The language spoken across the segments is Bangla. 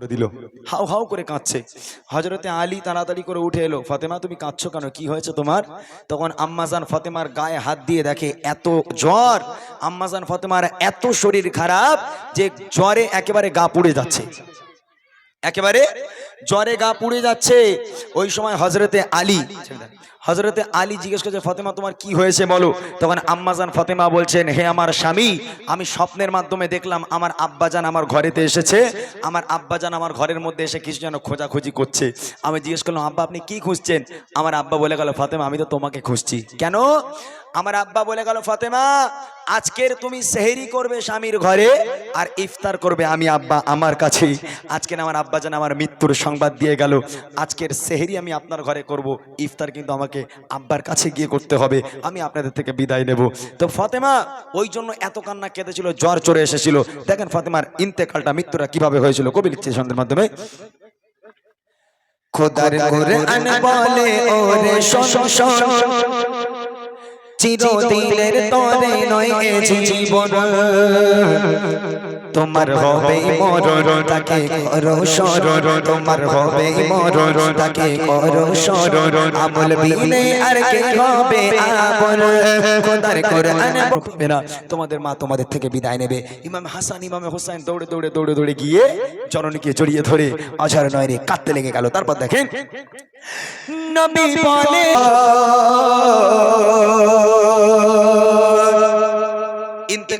দিল। হাউ হাউ করে কাঁদছে। হজরতে আলী তাড়াতাড়ি করে উঠে এলো, ফাতেমা, তুমি কাঁদছো কেন? কি হয়েছে তোমার? তখন আম্মাজান ফাতেমার গায়ে হাত দিয়ে দেখে, এত জ্বর। আম্মাজান ফাতেমার এত শরীর খারাপ যে জ্বরে একেবারে গা পুড়ে যাচ্ছে। একেবারে জ্বরে গা পুড়ে যাচ্ছে। ওই সময় হজরতে আলী হজরতে আলী জিজ্ঞেস করছে, ফতেমা, তোমার কি হয়েছে বলো? তখন আম্মাজান ফতেমা বলছেন, হে আমার স্বামী, আমি স্বপ্নের মাধ্যমে দেখলাম আমার আব্বাজান আমার ঘরেতে এসেছে। আমার আব্বাজান আমার ঘরের মধ্যে এসে কিছু যেন খোঁজাখুঁজি করছে। আমি জিজ্ঞেস করলাম, আব্বা, আপনি কি খুঁজছেন? আমার আব্বা বলে গেল, ফতেমা, আমি তো তোমাকে খুঁজছি। কেন? আমার আব্বা বলে গেল ফাতেমা আজকের তুমি সেহেরি করবে স্বামীর ঘরে আর ইফতার করবে আমি আব্বা আমার কাছেই আজকের আমার আব্বা যেন আমার মৃত্যুর সংবাদ দিয়ে গেল আজকের সেহেরি আমি আপনার ঘরে করব ইফতার কিন্তু আমাকে আব্বার কাছে গিয়ে করতে হবে আমি আপনাদের থেকে বিদায় নেব। তো ফাতেমা ওই জন্য এত কান্না কেঁদেছিল জ্বর চড়ে এসেছিল। দেখেন ফাতেমার ইন্তেকালটা মৃত্যুটা কীভাবে হয়েছিল কবি লিখছে সন্ধ্যের মাধ্যমে। খোদার কোরআন বলে ওরে শোন শোন। চিরদিনের তরে নয় জীবন। তোমার হবে মরণ তাকে করো তোমার হবে মরণ তাকে করো আমল বিনে আর কে হবে আপন? কোরআন না তোমাদের মা তোমাদের থেকে বিদায় নেবে। ইমাম হাসান ইমামে হোসেন দৌড়ে দৌড়ে দৌড়ে দৌড়ে গিয়ে জননীকে জড়িয়ে ধরে আঝার নয় রে কাঁদতে লেগে গেল। তারপর দেখেন নবী বলে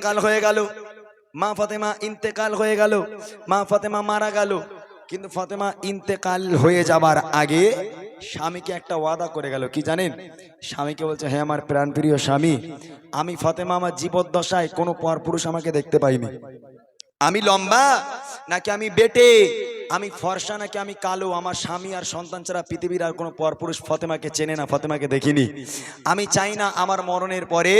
ইন্তেকাল হয়ে গেল। মা ফাতেমা ইন্তেকাল হয়ে গেল। মা ফাতেমা মারা গেল। কিন্তু ফাতেমা ইন্তেকাল হয়ে যাবার আগে স্বামীকে একটা ওয়াদা করে গেল। কি জানেন? স্বামীকে বলছে হ্যাঁ আমার প্রাণপ্রিয় স্বামী, আমি ফাতেমা আমার জীবদ্দশায় কোনো পরপুরুষ আমাকে দেখতে পাইনি। আমি লম্বা নাকি আমি বেটে? আমি ফর্সা নাকি আমি কালো? আমার স্বামী আর সন্তান ছাড়া পৃথিবীর আর কোনো পরপুরুষ ফতেমাকে চেনে না, ফতেমাকে দেখিনি। আমি চাই না আমার মরণের পরে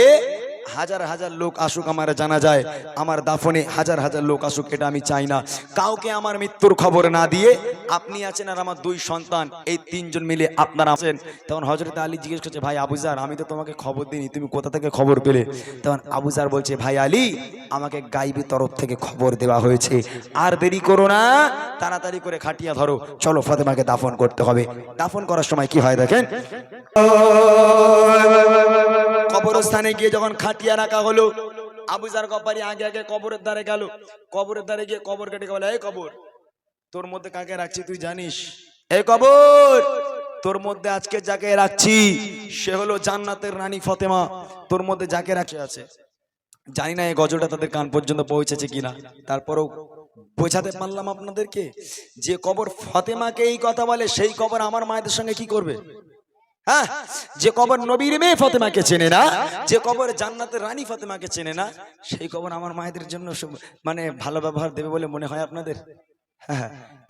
হাজার হাজার লোক আসুক আমার জানা যায় আমার দাফনে হাজার হাজার লোক আসুক, এটা আমি চাই না। কাউকে আমার মৃত্যুর খবর না দিয়ে আপনি আছেন আর আমার দুই সন্তান, এই তিনজন মিলে আপনারা আছেন। তখন হজরত আলী জিজ্ঞেস করছে, ভাই আবুজার আমি তো তোমাকে খবর দিইনি, তুমি কোথা থেকে খবর পেলে? তখন আবুজার বলছে, ভাই আলী, আমাকে গাইবি তরফ থেকে খবর দেওয়া হয়েছে। আর দেরি করো না তাড়াতাড়ি করে খাটিয়া ধরো। চলো ফাতেমাকে দাফন করতে হবে। দাফন করার সময় কি হয় দেখেন? কবরস্থানে গিয়ে যখন খাটিয়া রাখা হলো আবুজার কপারি আগে আগে কবরের ধারে গেল। কবরের ধারে গিয়ে কবর কেটে বলে এই কবর, তোর মধ্যে কাকে রাখছি তুই জানিস? এই কবর, তোর মধ্যে আজকে যাকে রাখছি, সে হলো জান্নাতের রানী ফতেমা। তোর মধ্যে যাকে রাখছে আছে, জানি না এই গজলটা তাদের কান পর্যন্ত পৌঁছেছে কিনা। তারপরেও বোঝাতে পারলাম আপনাদেরকে যে কবর ফতেমাকে এই কথা বলে, সেই কবর আমার মায়েদের সঙ্গে কি করবে? হ্যাঁ? যে কবর নবীর মেয়ে ফতেমাকে চেনে না, যে কবর জান্নাতের রানী ফতেমাকে চেনে না, সেই কবর আমার মায়েদের জন্য মানে ভালো ব্যবহার দেবে বলে মনে হয় আপনাদের?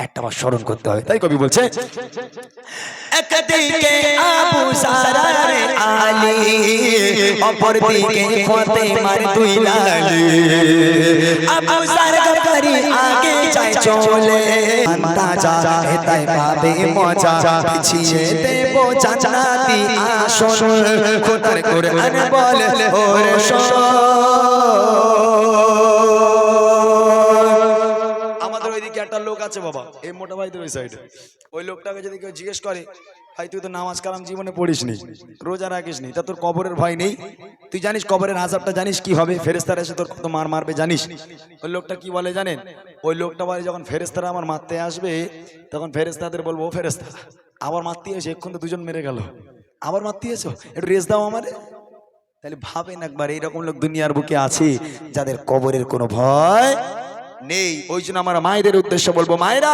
একটা বার স্মরণ করতে হবে। তাই কবি বলছে, একদিকে আবু সারার আলী অপর দিকে ফতেমার দুই লালি। আবু সারার করি আগে যায় চলে আন্দাজা তাই পাবে মজা, পিছিয়ে দেব জান্নাতি আসন খোদার কোরআন বলে, ওরে আমাদের আছে বাবা। এই মোটা ভাইদের ওই সাইডে ওই লোকটাকে যদি কেউ জিজ্ঞেস করে, ভাই, তুই তো নামাজ কালাম জীবনে পড়িস নি রোজা রাখিস নি তা তোর কবরের ভয় নেই? তুই জানিস কবরের আজাবটা জানিস কি হবে ফেরেস্তারা এসে তোর কত মার মারবে জানিস? ওই লোকটা কি বলে জানেন? ওই লোকটা বলে, যখন ফেরেস্তারা আমার মারতে আসবে, তখন ফেরেস্তাদের বলব, ও ফেরেস্তা আবার মারতে এসে এক্ষণ তো দুজন মেরে গেল। আবার মারতে এসো, একটু রেস দাও আমারে। তাহলে ভাবেন একবার, এইরকম লোক দুনিয়ার বুকে আছে যাদের কবরের কোনো ভয় নেই। ওই জন্য আমার মায়েদের উদ্দেশ্য বলব, মায়েরা,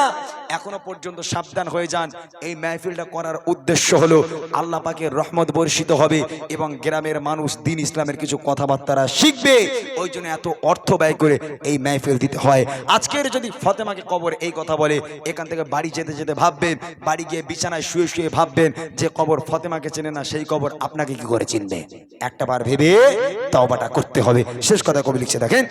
এখনও পর্যন্ত সাবধান হয়ে যান। এই মাহফিলটা করার উদ্দেশ্য হলো আল্লাহ পাকের রহমত বর্ষিত হবে এবং গ্রামের মানুষ দিন ইসলামের কিছু কথাবার্তারা শিখবে। ওই জন্য এত অর্থ ব্যয় করে এই মাহফিল দিতে হয়। আজকের যদি ফতেমাকে কবর এই কথা বলে, এখান থেকে বাড়ি যেতে যেতে ভাববেন, বাড়ি গিয়ে বিছানায় শুয়ে শুয়ে ভাববেন যে কবর ফতেমাকে চেনে না, সেই কবর আপনাকে কি করে চিনবে? একটা বার ভেবে তওবাটা করতে হবে। শেষ কথা কবি লিখছে, দেখেন।